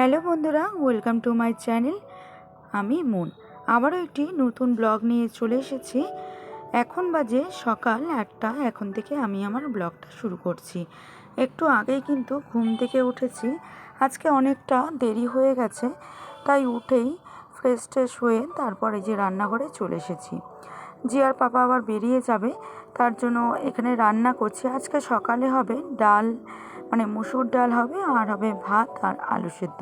Hello বন্ধুরা, welcome to my channel. আমি মুন। আবারও একটি নতুন ব্লগ নিয়ে চলে এসেছি। এখন বাজে সকাল একটা এখন থেকে আমি আমার ব্লগটা শুরু করছি। একটু আগেই কিন্তু ঘুম থেকে উঠেছি। আজকে অনেকটা দেরি হয়ে গেছে, তাই উঠেই ফ্রেশ ট্রেশ হয়ে তারপরে যে রান্নাঘরে চলে এসেছি। জিয়ার পাপা আবার বেরিয়ে যাবে, তার জন্য এখানে রান্না করছি। আজকে সকালে হবে ডাল মানে মুসুর ডাল হবে আর হবে ভাত আর আলু সেদ্ধ।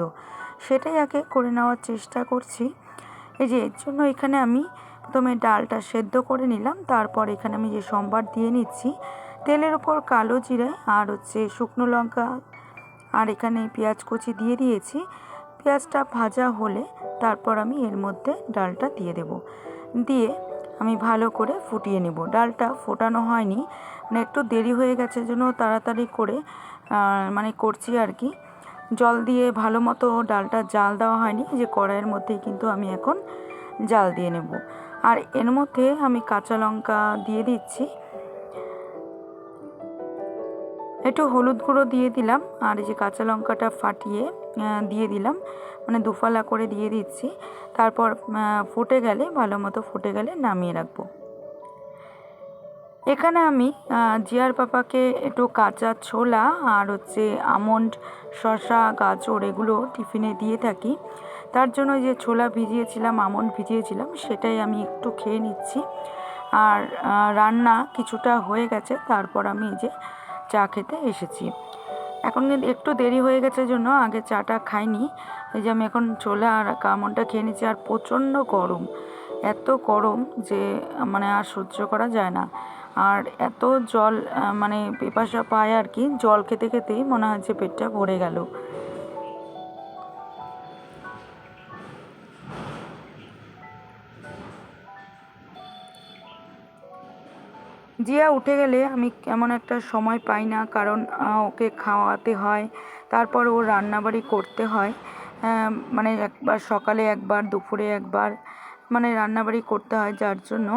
সেটাই আগে করে নেওয়ার চেষ্টা করছি। এই যে এর জন্য এখানে আমি প্রথমে ডালটা সেদ্ধ করে নিলাম, তারপর এখানে আমি যে সম্বার দিয়ে নিচ্ছি, তেলের উপর কালো জিরে আর হচ্ছে শুকনো লঙ্কা আর এখানে পেঁয়াজ কুচি দিয়ে দিয়েছি। পেঁয়াজটা ভাজা হলে তারপর আমি এর মধ্যে ডালটা দিয়ে দেব। দিয়ে আমি ভালো করে ফুটিয়ে নেব। ডালটা ফোটানো হয়নি মানে একটু দেরি হয়ে গেছে জন্য তাড়াতাড়ি করে মানে করছি আর কি। জল দিয়ে ভালো মতো ডালটা জাল দেওয়া হয়নি, যে কড়াইয়ের মধ্যেই কিন্তু আমি এখন জাল দিয়ে নেব। আর এর মধ্যে আমি কাঁচা লঙ্কা দিয়ে দিচ্ছি। একটু হলুদ গুঁড়ো দিয়ে দিলাম, আর এই যে কাঁচা লঙ্কাটা ফাটিয়ে দিয়ে দিলাম। মানে দুফালা করে দিয়ে দিচ্ছি। তারপর ফুটে গেলে, ভালো মতো ফুটে গেলে নামিয়ে রাখব। এখানে আমি জিয়ার পাপাকে একটু কাঁচা ছোলা আর হচ্ছে আমন্ড, শসা, গাজর এগুলো টিফিনে দিয়ে থাকি। তার জন্য যে ছোলা ভিজিয়েছিলাম, আমন্ড ভিজিয়েছিলাম, সেটাই আমি একটু খেয়ে নিচ্ছি। আর রান্না কিছুটা হয়ে গেছে, তারপর আমি এই যে চা খেতে এসেছি। এখন একটু দেরি হয়ে গেছে জন্য আগে চাটা খাইনি। এই যে আমি এখন ছোলা আর আমন্ডটা খেয়ে নিচ্ছি আর প্রচণ্ড গরম। এত গরম যে মানে আর সহ্য করা যায় না। আর এত জল মানে পেপাসা পায় আর কি, জল খেতে খেতেই মনে হয় যে পেটটা ভরে গেল। জিয়া উঠে গেলে আমি কেমন একটা সময় পাই না, কারণ ওকে খাওয়াতে হয়, তারপর ও রান্নাবাড়ি করতে হয় মানে একবার সকালে একবার, দুপুরে একবার মানে রান্নাবাড়ি করতে হয়, যার জন্য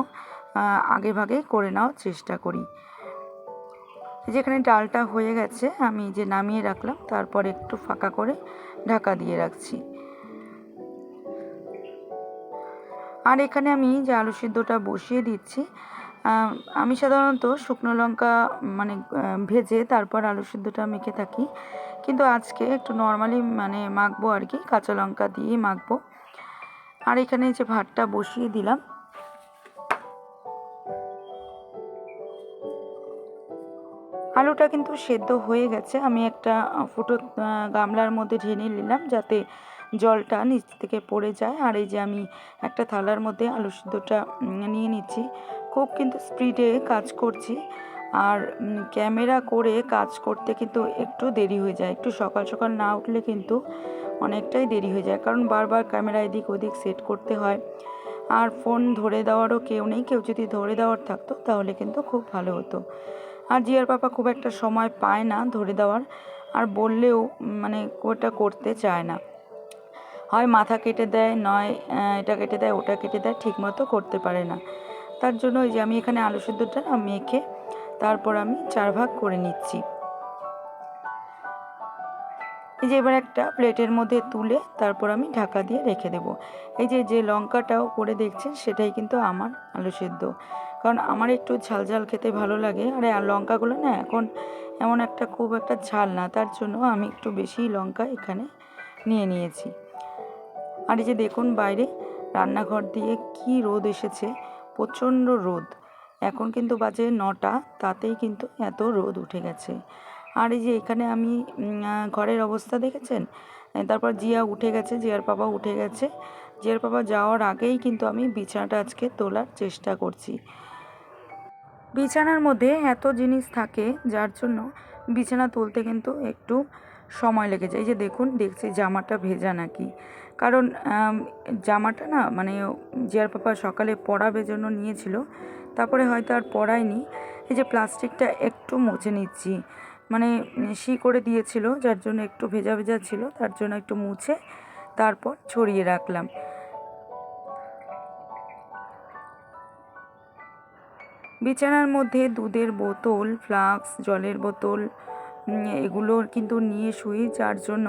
আগে ভাগে করে নেওয়ার চেষ্টা করি। যেখানে ডালটা হয়ে গেছে, আমি যে নামিয়ে রাখলাম, তারপর একটু ফাঁকা করে ঢাকা দিয়ে রাখছি। আর এখানে আমি যে আলু সিদ্ধটা বসিয়ে দিচ্ছি আমি সাধারণত শুকনো লঙ্কা মানে ভেজে তারপর আলু সিদ্ধটা মেখে থাকি। কিন্তু আজকে একটু নর্মালি মানে মাখবো আর কি, কাঁচা লঙ্কা দিয়ে মাখবো। আর এখানে যে ভাতটা বসিয়ে দিলাম আলুটা কিন্তু সেদ্ধ হয়ে গেছে। আমি একটা ফুটো গামলার মধ্যে ঢেনে নিলাম যাতে জলটা নিচ থেকে পড়ে যায়। আর এই যে আমি একটা থালার মধ্যে আলু সিদ্ধটা নিয়ে নিচ্ছি। খুব কিন্তু স্পিডে কাজ করছি। আর ক্যামেরা করে কাজ করতে কিন্তু একটু দেরি হয়ে যায়। একটু সকাল সকাল না উঠলে কিন্তু অনেকটাই দেরি হয়ে যায়। কারণ বারবার ক্যামেরা এদিক ওদিক সেট করতে হয়। আর ফোন ধরে দেওয়ারও কেউ নেই। কেউ যদি ধরে দেওয়ার থাকতো তাহলে কিন্তু খুব ভালো হতো। আর জিয়ার পাপা খুব একটা সময় পায় না ধরে দেওয়ার, আর বললেও মানে ওটা করতে চায় না। হয় মাথা কেটে দেয়, নয় এটা কেটে দেয়, ওটা কেটে দেয়, ঠিকমতো করতে পারে না। তার জন্য ওই যে আমি এখানে আলু সিদ্ধটা মেখে তারপর আমি চার ভাগ করে নিচ্ছি। এই যে এবার একটা প্লেটের মধ্যে তুলে তারপর আমি ঢাকা দিয়ে রেখে দেব। এই যে যে লঙ্কাটাও করে দেখছেন, সেটাই কিন্তু আমার আলু সেদ্ধ। কারণ আমার একটু ঝাল ঝাল খেতে ভালো লাগে। আর লঙ্কাগুলো না এখন এমন একটা খুব একটা ঝাল না, তার জন্য আমি একটু বেশি লঙ্কা এখানে নিয়ে নিয়েছি। আর এই যে দেখুন বাইরে রান্নাঘর দিয়ে কি রোদ এসেছে, প্রচণ্ড রোদ। এখন কিন্তু বাজে নটা, তাতেই কিন্তু এত রোদ উঠে গেছে। আর এই যে এখানে আমি ঘরের অবস্থা দেখেছেন? তারপর জিয়া উঠে গেছে, জিয়ার বাবা উঠে গেছে। জিয়ার বাবা যাওয়ার আগেই কিন্তু আমি বিছানাটা আজকে তোলার চেষ্টা করছি। বিছানার মধ্যে এত জিনিস থাকে, যার জন্য বিছানা তুলতে কিন্তু একটু সময় লেগে যায়। এই যে দেখুন, দেখছি জামাটা ভেজা নাকি। কারণ জামাটা না মানে জিয়ার পাপা সকালে পরাবে জন্য নিয়েছিল, তারপরে হয়তো আর পরায়নি এই যে প্লাস্টিকটা একটু মুছে নিচ্ছি। মানে শি করে দিয়েছিল, যার জন্য একটু ভেজা ভেজা ছিল, তার জন্য একটু মুছে তারপর ছড়িয়ে রাখলাম। বিছানার মধ্যে দুধের বোতল, ফ্লাক্স, জলের বোতল এগুলো কিন্তু নিয়ে শুই, যার জন্য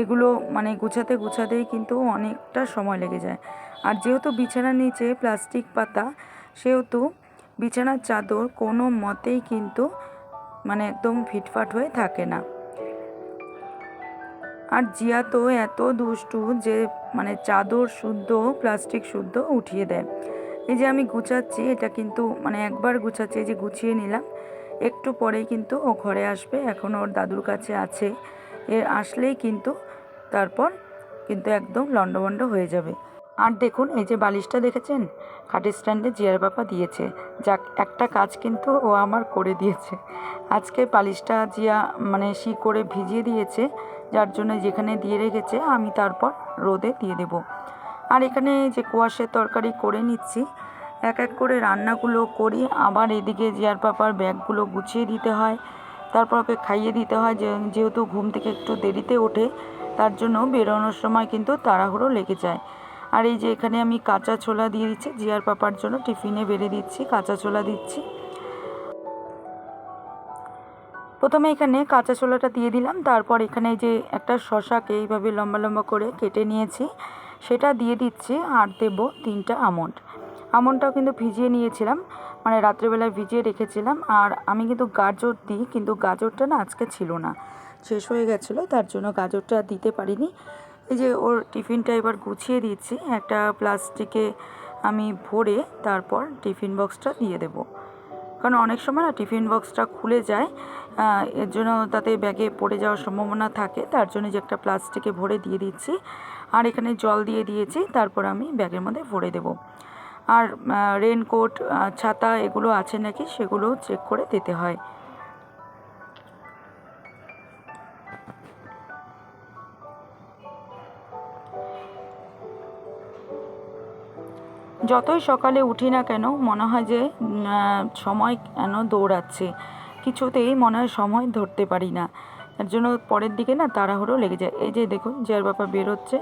এগুলো মানে গুছাতে গুছাতেই কিন্তু অনেকটা সময় লেগে যায়। আর যেহেতু বিছানার নিচে প্লাস্টিক পাতা, সেহেতু বিছানার চাদর কোনো মতেই কিন্তু মানে একদম ফিটফাট হয়ে থাকে না। আর জিয়া তো এত দুষ্টু যে মানে চাদর শুদ্ধ, প্লাস্টিক শুদ্ধ উঠিয়ে দেয়। এই যে আমি গুছাচ্ছি, এটা কিন্তু মানে একবার গুছাচ্ছি যে গুছিয়ে নিলাম। একটু পরেই কিন্তু ও ঘরে আসবে, এখন ওর দাদুর কাছে আছে। এর আসলেই কিন্তু তারপর কিন্তু একদম লন্ডভন্ড হয়ে যাবে। আর দেখুন, এই যে বালিশটা দেখেছেন? খাটের স্ট্যান্ডে জিয়ার বাপা দিয়েছে। যাক, একটা কাজ কিন্তু ও আমার করে দিয়েছে। আজকে বালিশটা জিয়া মানে শি করে ভিজিয়ে দিয়েছে, যার জন্য যেখানে দিয়ে রেখেছে, আমি তারপর রোদে দিয়ে দেব। আর এখানে যে কোয়াশের তরকারি করে নিচ্ছি। এক এক করে রান্নাগুলো করি। আবার এদিকে জিয়ার পাপার ব্যাগগুলো গুছিয়ে দিতে হয়। তারপর ওকে খাইয়ে দিতে হয় যেহেতু ঘুম থেকে একটু দেরিতে ওঠে, তার জন্য বেরোনোর সময় কিন্তু তাড়াহুড়ো লেগে যায়। আর এই যে এখানে আমি কাঁচা ছোলা দিয়ে দিচ্ছি, জিয়ার পাপার জন্য টিফিনে বেড়ে দিচ্ছি, কাঁচা ছোলা দিচ্ছি। প্রথমে এখানে কাঁচা ছোলাটা দিয়ে দিলাম, তারপর এখানে যে একটা শশাকে এইভাবে লম্বা লম্বা করে কেটে নিয়েছি, সেটা দিয়ে দিচ্ছি আর দেব তিনটা আমন্ড। আমন্ডটাও কিন্তু ভিজিয়ে নিয়েছিলাম মানে রাত্রেবেলায় ভিজিয়ে রেখেছিলাম, আর আমি কিন্তু গাজর দিই, কিন্তু গাজরটা না আজকে ছিল না, শেষ হয়ে গেছিল, তার জন্য গাজরটা দিতে পারিনি। এই যে ওর টিফিনটা এবার গুছিয়ে দিচ্ছি। একটা প্লাস্টিকে আমি ভরে তারপর টিফিন বক্সটা দিয়ে দেবো। কারণ অনেক সময় না টিফিন বক্সটা খুলে যায় এর জন্য তাতে ব্যাগে পড়ে যাওয়ার সম্ভাবনা থাকে, তার জন্য যে একটা প্লাস্টিকে ভরে দিয়ে দিচ্ছি। আর এখানে জল দিয়ে দিয়েছি, তারপর আমি ব্যাগের মধ্যে ভরে দেবো। আর রেনকোট ছাতা এগুলো আছে নাকি সেগুলো চেক করে দিতে হয়। যতই সকালে উঠি না কেন, মনে হয় যে সময় কেন দৌড়াচ্ছে? কিছুতেই মনে হয় সময় ধরতে পারি না। এর জন্য পরের দিকে না তাড়াহুড়ো লেগে যায়। এই যে দেখুন, জিয়ার বাবা বেরোচ্ছে।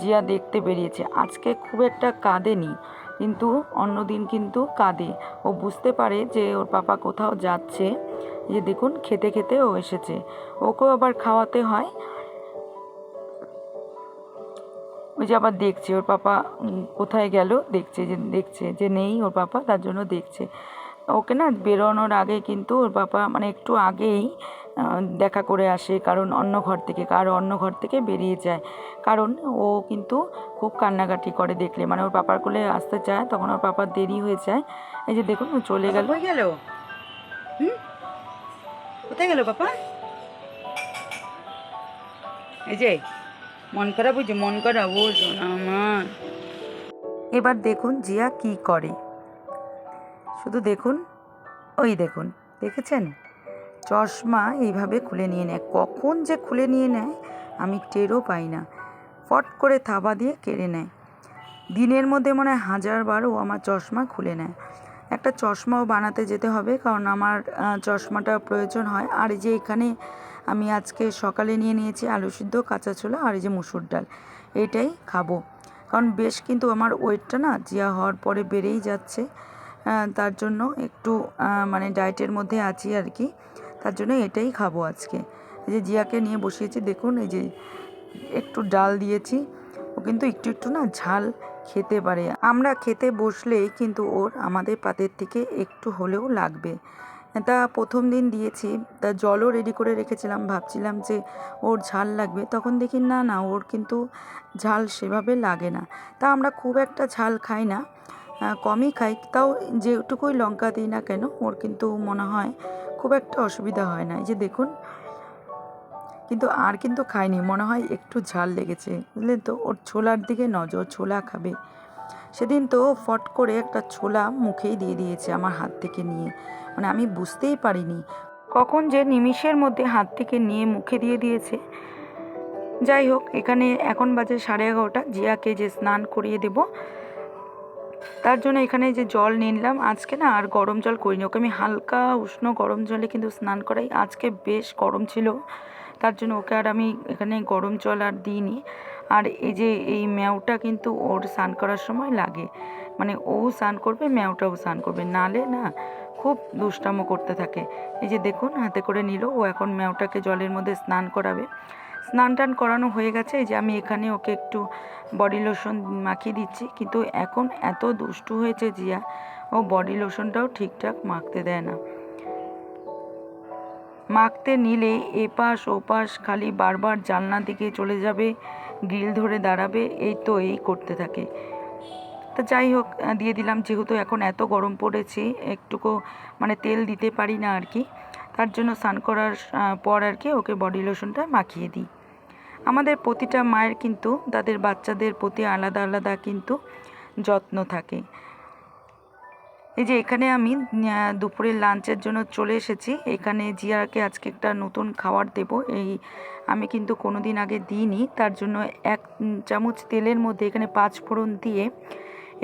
জিয়া দেখতে বেরিয়েছে। আজকে খুব একটা কাঁদেনি, কিন্তু অন্য দিন কিন্তু কাঁদে। ও বুঝতে পারে যে, ওর পাপা কোথাও যাচ্ছে। যে দেখুন, খেতে খেতে ও এসেছে। ওকেও আবার খাওয়াতে হয়। ওই যে আবার দেখছে, ওর পাপা কোথায় গেল? দেখছে যে দেখছে যে নেই ওর পাপা, তার জন্য দেখছে। ওকে না বেরোনোর আগে কিন্তু ওর পাপা মানে একটু আগেই দেখা করে আসে, কারণ অন্য ঘর থেকে, কারও অন্য ঘর থেকে বেরিয়ে যায়। কারণ ও কিন্তু খুব কান্নাকাটি করে দেখলে। মানে ওর পাপার কোলে আসতে চায়, তখন ওর পাপার দেরি হয়ে যায়। এই যে দেখুন, ও চলে গেল। গেল? কোথায় গেল পাপা? এই যে মন খারাপ হয়েছে, মন খারাপ ও আমার। এবার দেখুন জিয়া কি করে। শুধু দেখুন, ওই দেখুন, দেখেছেন? চশমা এইভাবে খুলে নিয়ে নেয়। কখন যে খুলে নিয়ে নেয়, আমি টেরও পাই না। ফট করে থাবা দিয়ে কেড়ে নেয়। দিনের মধ্যে মনে হয় হাজারবার ও আমার চশমা খুলে নেয়। একটা চশমাও বানাতে যেতে হবে, কারণ আমার চশমাটা প্রয়োজন হয়। আর যে এখানে আমি আজকে সকালে নিয়ে নিয়েছি আলু সিদ্ধ, কাঁচা ছোলা আর এই যে মুসুর ডাল। এটাই খাব। কারণ বেশ কিন্তু আমার ওয়েটটা না জিয়া হওয়ার পরে বেড়েই যাচ্ছে। তার জন্য একটু মানে ডায়েটের মধ্যে আছি আর কি। তার জন্য এটাই খাব আজকে। এই যে জিয়াকে নিয়ে বসিয়েছি, দেখুন এই যে একটু ডাল দিয়েছি। ও কিন্তু একটু একটু না ঝাল খেতে পারে। আমরা খেতে বসলেই কিন্তু ওর আমাদের পাতের থেকে একটু হলেও লাগবে। তা প্রথম দিন দিয়েছি, তা জলও রেডি করে রেখেছিলাম। ভাবছিলাম যে ওর ঝাল লাগবে। তখন দেখি না না, ওর কিন্তু ঝাল সেভাবে লাগে না। তা আমরা খুব একটা ঝাল খাই না কমই খাই। তাও যেটুকুই লঙ্কা দিই না কেন, ওর কিন্তু মনে হয় খুব একটা অসুবিধা হয় না। এই যে দেখুন কিন্তু আর কিন্তু খায়নি। মনে হয় একটু ঝাল লেগেছে। বুঝলেন তো? ওর ছোলার দিকে নজর, ছোলা খাবে। সেদিন তো ফট করে একটা ছোলা মুখেই দিয়ে দিয়েছে আমার হাত থেকে নিয়ে। মানে আমি বুঝতেই পারিনি কখন যে নিমিষের মধ্যে হাত থেকে নিয়ে মুখে দিয়ে দিয়েছে। যাই হোক, এখানে এখন বাজে সাড়ে এগারোটা। জিয়াকে যে স্নান করিয়ে দেব, তার জন্য এখানে যে জল নিলাম। আজকে না আর গরম জল করিনি। ওকে আমি হালকা উষ্ণ গরম জলে কিন্তু স্নান করাই। আজকে বেশ গরম ছিল। তার জন্য ওকে আর আমি এখানে গরম জল আর দিইনি। আর এই যে এই ম্যাওটা কিন্তু ওর স্নান করার সময় লাগে। মানে ও স্নান করবে, ম্যাওটাও স্নান করবে। নালে না খুব দুষ্টামো করতে থাকে। এই যে দেখুন, হাতে করে নিল। ও এখন ম্যাওটাকে জলের মধ্যে স্নান করাবে। স্নান টান করানো হয়ে গেছে। যে আমি এখানে ওকে একটু বডি লোশন মাখিয়ে দিচ্ছি। কিন্তু এখন এত দুষ্টু হয়েছে জিয়া। ও বডি লোশনটাও ঠিকঠাক মাখতে দেয় না। মাখতে নিলে এপাশ ওপাশ খালি বারবার জানলা দিকে চলে যাবে, গ্রিল ধরে দাঁড়াবে, এই তো এই করতে থাকে। তা যাই হোক দিয়ে দিলাম, যেহেতু এখন এত গরম পড়েছে, একটুকু মানে তেল দিতে পারি না আর কি, তার জন্য স্নান করার পর আর কি ওকে বডি লোশনটা মাখিয়ে দিই। আমাদের প্রতিটা মায়ের কিন্তু, তাদের বাচ্চাদের প্রতি আলাদা আলাদা কিন্তু যত্ন থাকে। এই যে এখানে আমি দুপুরের লাঞ্চের জন্য চলে এসেছি। এখানে জিয়াকে আজকে একটা নতুন খাবার দেব। এই আমি কিন্তু কোনো দিন আগে দিইনি। তার জন্য এক চামচ তেলের মধ্যে এখানে পাঁচ ফোড়ন দিয়ে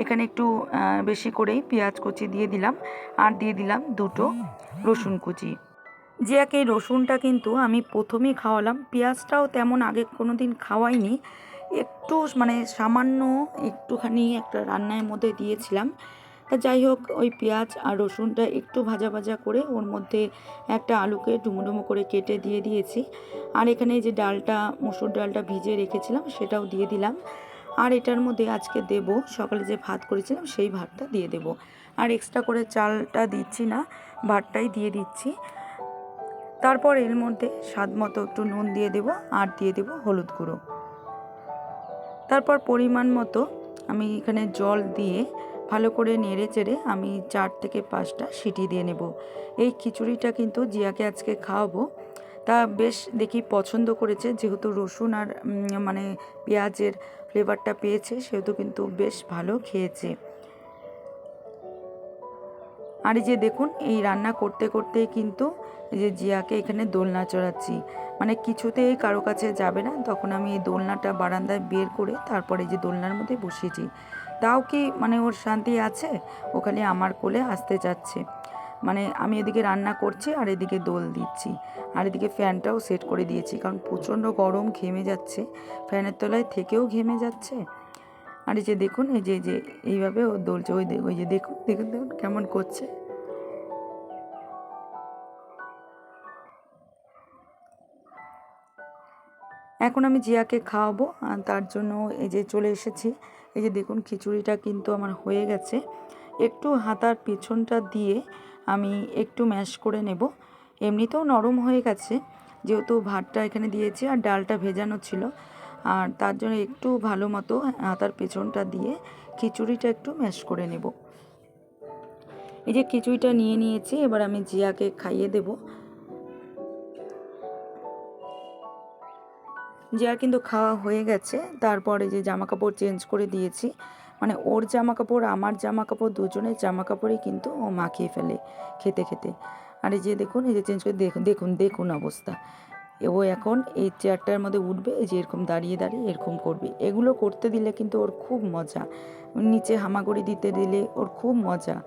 এখানে একটু বেশি করেই পেঁয়াজ কুচি দিয়ে দিলাম। আর দিয়ে দিলাম দুটো রসুন কুচি। জিয়াকে এই রসুনটা কিন্তু আমি প্রথমেই খাওয়ালাম। পেঁয়াজটাও তেমন আগে কোনো দিন খাওয়াইনি। একটু মানে সামান্য একটুখানি একটা রান্নার মধ্যে দিয়েছিলাম। তা যাই হোক, ওই পেঁয়াজ আর রসুনটা একটু ভাজা ভাজা করে ওর মধ্যে একটা আলুকে ডুমো করে কেটে দিয়ে দিয়েছি। আর এখানে যে ডালটা, মসুর ডালটা ভিজিয়ে রেখেছিলাম সেটাও দিয়ে দিলাম। আর এটার মধ্যে আজকে দেব, সকালে যে ভাত করেছিলাম সেই ভাতটা দিয়ে দেব। আর এক্সট্রা করে চালটা দিচ্ছি না, ভাতটাই দিয়ে দিচ্ছি। তারপর এর মধ্যে স্বাদ মতো একটু নুন দিয়ে দেব আর দিয়ে দেব হলুদ গুঁড়ো। তারপর পরিমাণ মতো আমি এখানে জল দিয়ে ভালো করে নেড়ে চেড়ে আমি চার থেকে পাঁচটা সিটি দিয়ে নেব। এই খিচুড়িটা কিন্তু জিয়াকে আজকে খাওয়াবো। তা বেশ দেখি পছন্দ করেছে, যেহেতু রসুন আর মানে পেঁয়াজের ফ্লেভারটা পেয়েছে, সেহেতু কিন্তু বেশ ভালো খেয়েছে। আর এই যে দেখুন, এই রান্না করতে করতে কিন্তু এই যে জিয়াকে এখানে দোলনা চড়াচ্ছি। মানে কিছুতেই কারও কাছে যাবে না, তখন আমি এই দোলনাটা বারান্দায় বের করে তারপরে যে দোলনার মধ্যে বসিয়েছি। তাও কি মানে ওর শান্তি আছে? ওখানে আমার কোলে আসতে যাচ্ছে। মানে আমি এদিকে রান্না করছি আর এদিকে দোল দিচ্ছি। আর এদিকে ফ্যানটাও সেট করে দিয়েছি কারণ প্রচণ্ড গরম ঘেমে যাচ্ছে। ফ্যানের তলায় থেকেও ঘেমে যাচ্ছে। আর এই যে দেখুন, এই যে যে, এইভাবে ও দোলছে ওই ওই যে দেখুন দেখুন দেখুন কেমন করছে। এখন আমি জিয়াকে খাওয়াবো তার জন্য এই যে চলে এসেছি। এই যে দেখুন, খিচুড়িটা কিন্তু আমার হয়ে গেছে। একটু হাতার পেছনটা দিয়ে আমি একটু ম্যাশ করে নেব। এমনিতেও নরম হয়ে গেছে, যেহেতু ভাতটা এখানে দিয়েছি আর ডালটা ভেজানো ছিল। আর তার জন্য একটু ভালো মতো হাতার পেছনটা দিয়ে খিচুড়িটা একটু ম্যাশ করে নেব। এই যে খিচুড়িটা নিয়ে নিয়েছি, এবার আমি জিয়াকে খাইয়ে দেবো। যার কিন্তু খাওয়া হয়ে গেছে। তারপরে যে জামা কাপড় চেঞ্জ করে দিয়েছি। মানে ওর জামা কাপড় আমার জামা কাপড় দুজনের জামা কাপড়ই কিন্তু ও মাখিয়ে ফেলে খেতে খেতে। আর যে দেখুন, এই যে চেঞ্জ করে দেখুন দেখুন দেখুন অবস্থা। ও এখন এই চেয়ারটার মধ্যে উঠবে, এই যে এরকম দাঁড়িয়ে দাঁড়িয়ে এরকম করবে। এগুলো করতে দিলে কিন্তু ওর খুব মজা। নিচে হামাগুড়ি দিতে দিলে ওর খুব মজা।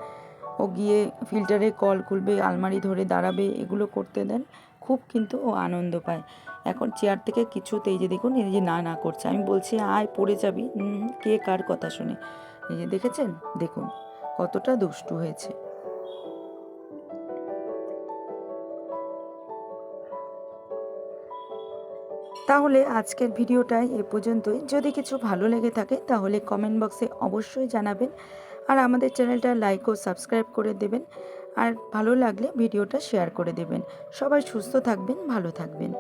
ও গিয়ে ফিল্টারে কল খুলবে, আলমারি ধরে দাঁড়াবে, এগুলো করতে দেন খুব কিন্তু ও আনন্দ পায়। এখন চেয়ার থেকে কিছুতেই যে দেখুন, এই যে না না করছে। আমি বলছি, আয়, পড়ে যাবি। কে কার কথা শুনে? এই যে দেখেছেন? দেখুন, কতটা দুষ্টু হয়েছে। তাহলে আজকের ভিডিওটাই এ পর্যন্তই। যদি কিছু ভালো লেগে থাকে, তাহলে কমেন্ট বক্সে অবশ্যই জানাবেন। আর আমাদের চ্যানেলটা লাইক ও সাবস্ক্রাইব করে দেবেন। আর ভালো লাগলে ভিডিওটা শেয়ার করে দেবেন। সবাই সুস্থ থাকবেন, ভালো থাকবেন।